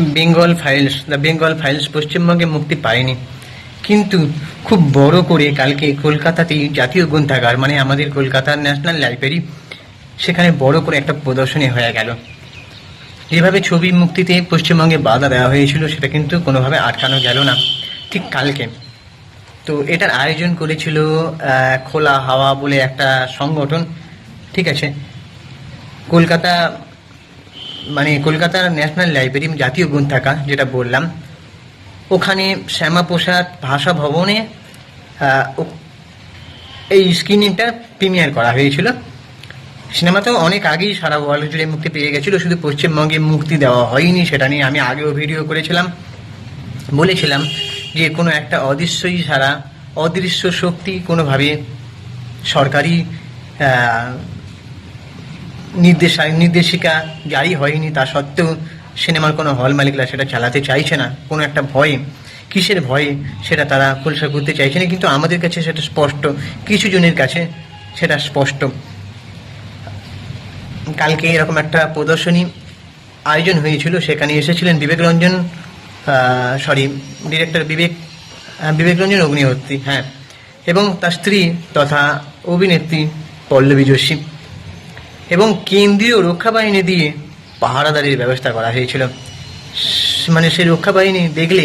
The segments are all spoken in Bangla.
Bengal files the Bengal files পশ্চিমবঙ্গে মুক্তি পায়নি। কিন্তু খুব বড় করে কালকে কলকাতাতেই জাতীয় গ্রন্থাগার মানে আমাদের কলকাতার ন্যাশনাল লাইব্রেরি, সেখানে বড় করে একটা প্রদর্শনী হয়ে গেল। যেভাবে ছবি মুক্তিতে পশ্চিমবঙ্গে বাধা দেওয়া হয়েছিল, সেটা কিন্তু কোনোভাবে আটকানো গেল না, ঠিক কালকে। তো এটার আয়োজন করেছিল খোলা হাওয়া বলে একটা সংগঠন, ঠিক আছে? কলকাতা মানে কলকাতার ন্যাশনাল লাইব্রেরি, জাতীয় গ্রন্থাগার, যেটা বললাম, ওখানে শ্যামাপ্রসাদ ভাষা ভবনে এই স্ক্রিনিংটা প্রিমিয়ার করা হয়েছিল। সিনেমা তো অনেক আগেই সারা ওয়ার্ল্ড জুড়ে মুক্তি পেয়ে গেছিল, শুধু পশ্চিমবঙ্গে মুক্তি দেওয়া হয়নি সেটা নিয়ে আমি আগেও ভিডিও করেছিলাম। বলেছিলাম যে কোনো একটা অদৃশ্যই ছাড়া অদৃশ্য শক্তি কোনোভাবে সরকারি নির্দেশা নির্দেশিকা জারি হয়নি, তা সত্ত্বেও সিনেমার কোনো হল মালিকরা সেটা চালাতে চাইছে না। কোনো একটা ভয়ে, কিসের ভয়ে সেটা তারা খোলসা করতে চাইছে না, কিন্তু আমাদের কাছে সেটা স্পষ্ট। কিছু জনের কাছে সেটা স্পষ্ট। কালকে এরকম একটা প্রদর্শনী আয়োজন হয়েছিল, সেখানে এসেছিলেন বিবেক রঞ্জন সরি ডিরেক্টর বিবেক বিবেক রঞ্জন অগ্নিহত্রী হ্যাঁ এবং তার স্ত্রী তথা অভিনেত্রী পল্লবী যোশী। এবং কেন্দ্রীয় রক্ষা বাহিনী দিয়ে পাহারাদারির ব্যবস্থা করা হয়েছিল। মানে সেই রক্ষা বাহিনী দেখলে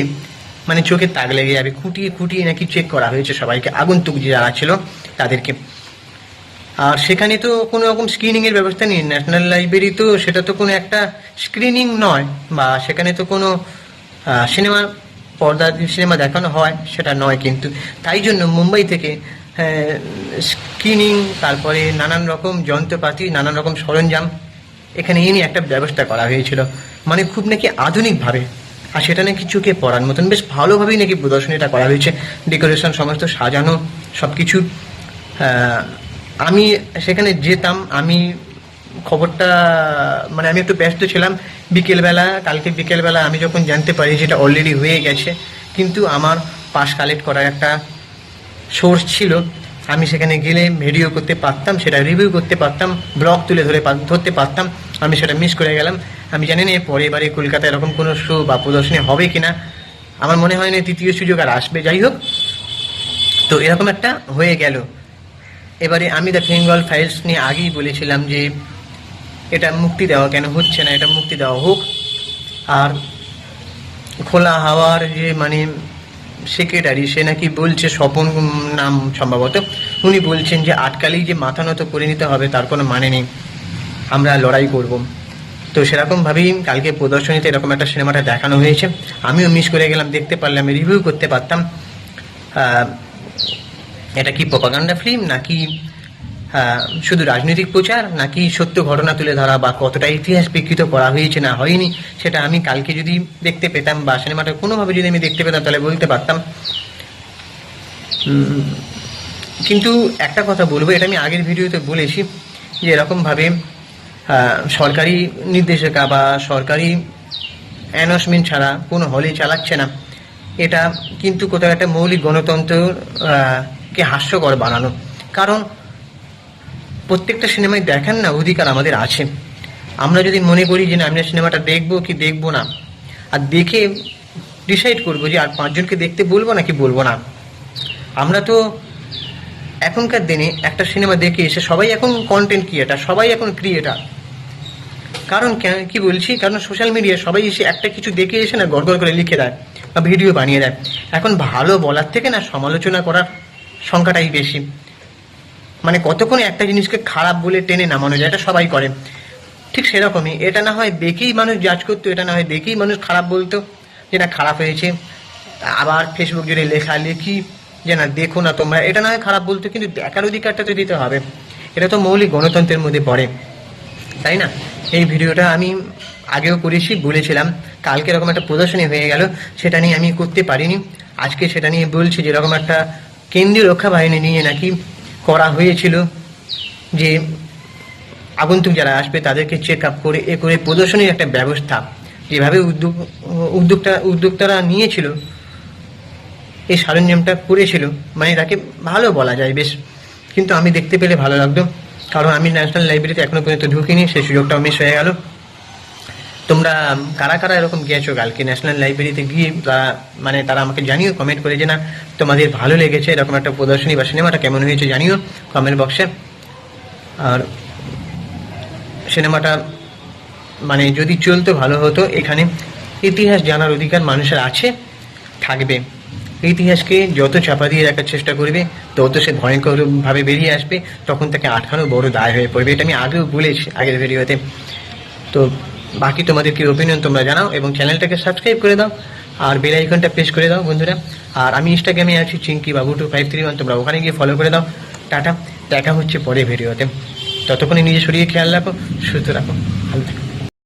মানে চোখে তাক লেগে যাবে। খুঁটিয়ে খুঁটিয়ে নাকি চেক করা হয়েছে সবাইকে, আগন্তুক যারা ছিল তাদেরকে। আর সেখানে তো কোনো রকম স্ক্রিনিং এর ব্যবস্থা নেই। ন্যাশনাল লাইব্রেরি তো সেটা তো কোনো একটা স্ক্রিনিং নয় বা সেখানে তো কোনো সিনেমা পর্দা সিনেমা দেখানো হয় সেটা নয় কিন্তু। তাই জন্য মুম্বাই থেকে স্ক্রিনিং তারপরে নানান রকম যন্ত্রপাতি, নানান রকম সরঞ্জাম। এখানে এনে একটা ব্যবস্থা করা হয়েছিল। মানে খুব নাকি আধুনিকভাবে। আর সেটা নাকি চোখে পড়ার মতন। বেশ ভালোভাবেই নাকি প্রদর্শনীটা করা হয়েছে। ডেকোরেশন, সমস্ত সাজানো সব কিছু আমি সেখানে যেতাম। আমি খবরটা মানে আমি একটু ব্যস্ত ছিলাম। বিকেলবেলা, কালকে বিকেলবেলা আমি যখন জানতে পারি যেটা অলরেডি হয়ে গেছে, কিন্তু আমার পাস কালেক্ট করার একটা সোর্স ছিল। আমি সেখানে গেলে ভিডিও করতে পারতাম, সেটা রিভিউ করতে পারতাম ব্লগ তুলে ধরে ধরতে পারতাম। আমি সেটা মিস করে গেলাম। আমি জানি না পরে এবারে কলকাতায় এরকম কোনো শো বা প্রদর্শনী হবে কিনা। আমার মনে হয় না তৃতীয় সুযোগ আর আসবে। যাই হোক, তো এরকম একটা হয়ে গেল। এবারে আমি দ্য বেঙ্গল ফাইলস নিয়ে আগেই বলেছিলাম যে, এটা মুক্তি দেওয়া কেন হচ্ছে না, এটা মুক্তি দেওয়া হোক। আর খোলা হাওয়ার যে মানে সেক্রেটারি, সে নাকি বলছে স্বপন নাম সম্ভবত। উনি বলছেন যে আটকালেই যে মাথা নত করে নিতে হবে, তার কোনো মানে নেই। আমরা লড়াই করব। তো সেরকমভাবেই কালকে প্রদর্শনীতে এরকম একটা সিনেমাটা দেখানো হয়েছে। আমিও মিস করে গেলাম, দেখতে পারলাম রিভিউ করতে পারতাম। এটা কি প্রপাগান্ডা ফিল্ম নাকি শুধু রাজনৈতিক প্রচার নাকি সত্য ঘটনা তুলে ধরা বা কতটা ইতিহাস বিকৃত করা হয়েছে না হয়নি, সেটা আমি কালকে যদি দেখতে পেতাম বা সিনেমাটা কোনোভাবে যদি আমি দেখতে পেতাম, তাহলে বলতে পারতাম। কিন্তু একটা কথা বলব, এটা আমি আগের ভিডিওতে বলেছি যে এরকমভাবে সরকারি নির্দেশিকা বা সরকারি অ্যানাউন্সমেন্ট ছাড়া কোনো হলে চালাচ্ছে না। এটা কিন্তু কোথাও একটা মৌলিক গণতন্ত্র কে হাস্যকর বানানো। কারণ প্রত্যেকটা সিনেমায় দেখান না অধিকার আমাদের আছে। আমরা যদি মনে করি যে না আমি সিনেমাটা দেখব কি দেখব না, আর দেখে ডিসাইড করব যে আর পাঁচজনকে দেখতে বলব নাকি বলব না। আমরা তো এখনকার দিনে একটা সিনেমা দেখে এসে সবাই এখন কন্টেন্ট ক্রিয়েটার সবাই এখন ক্রিয়েটার কারণ কেন- কি বলছি? কারণ সোশ্যাল মিডিয়ায় সবাই এসে একটা কিছু দেখে এসে না গড়গড় করে লিখে দেয় বা ভিডিও বানিয়ে দেয়। এখন ভালো বলার থেকে না সমালোচনা করার সংখ্যাটাই বেশি। মানে কতক্ষণ একটা জিনিসকে খারাপ বলে টেনে নামানো যায়, এটা সবাই করে। ঠিক সেরকমই, এটা না হয় দেখেই মানুষ জাজ করতো, এটা না হয় দেখেই মানুষ খারাপ বলতো, যে না খারাপ হয়েছে। আবার ফেসবুক জুড়ে লেখা, লেখি যে না দেখো না তোমরা, এটা না হয় খারাপ বলতো, কিন্তু দেখার অধিকারটা তো দিতে হবে। এটা তো মৌলিক গণতন্ত্রের মধ্যে পড়ে। তাই না? এই ভিডিওটা আমি আগেও করেছি, বলেছিলাম, কালকে এরকম একটা প্রদর্শনী হয়ে গেল, সেটা নিয়ে আমি করতে পারিনি। আজকে সেটা নিয়ে বলছি যে এরকম একটা কেন্দ্রীয় রক্ষা বাহিনী নিয়ে নাকি করা হয়েছিল যে আগন্তুক যারা আসবে তাদেরকে চেক আপ করে, এ করে প্রদর্শনীর একটা ব্যবস্থা যেভাবে উদ্যোগ উদ্যোগটা উদ্যোক্তারা নিয়েছিল, এই সরঞ্জামটা করেছিল মানে তাকে ভালো বলা যায় বেশ। কিন্তু আমি দেখতে পেলে ভালো লাগতো, কারণ আমি ন্যাশনাল লাইব্রেরিতে এখনও পর্যন্ত ঢুকিনি, সেই সুযোগটাও মিস হয়ে গেল। তোমরা কারা কারা এরকম গিয়েছো? কালকে ন্যাশনাল লাইব্রেরিতে গিয়ে তারা মানে তারা আমাকে জানিও কমেন্ট করে যে না? তোমাদের ভালো লেগেছে? এরকম একটা প্রদর্শনী বা সিনেমাটা কেমন হয়েছে জানিও কমেন্ট বক্সে আর সিনেমাটা মানে যদি চলতো ভালো হতো, এখানে ইতিহাস জানার অধিকার মানুষের আছে, থাকবে। ইতিহাসকে যত চাপা দিয়ে রাখার চেষ্টা করবে, তত সে ভয়ঙ্করভাবে বেরিয়ে আসবে, তখন তাকে আটকানো বড় দায় হয়ে পড়বে। এটা আমি আগেও বলেছি আগের ভিডিওতে তো বাকি তোমাদের কি ওপিনিয়ন তোমরা জানাও এবং চ্যানেলটাকে সাবস্ক্রাইব করে দাও আর বেল আইকনটা প্রেস করে দাও বন্ধুরা। আর আমি ইনস্টাগ্রামে আছি চিঙ্কি বাবু টু ফাইভ থ্রি ওয়ান তোমরা ওখানে গিয়ে ফলো করে দাও। টাটা, দেখা হচ্ছে পরে ভিডিওতে ততক্ষণে নিজের শরীরে খেয়াল রাখো, সুস্থ রাখো। ভালো থাকো।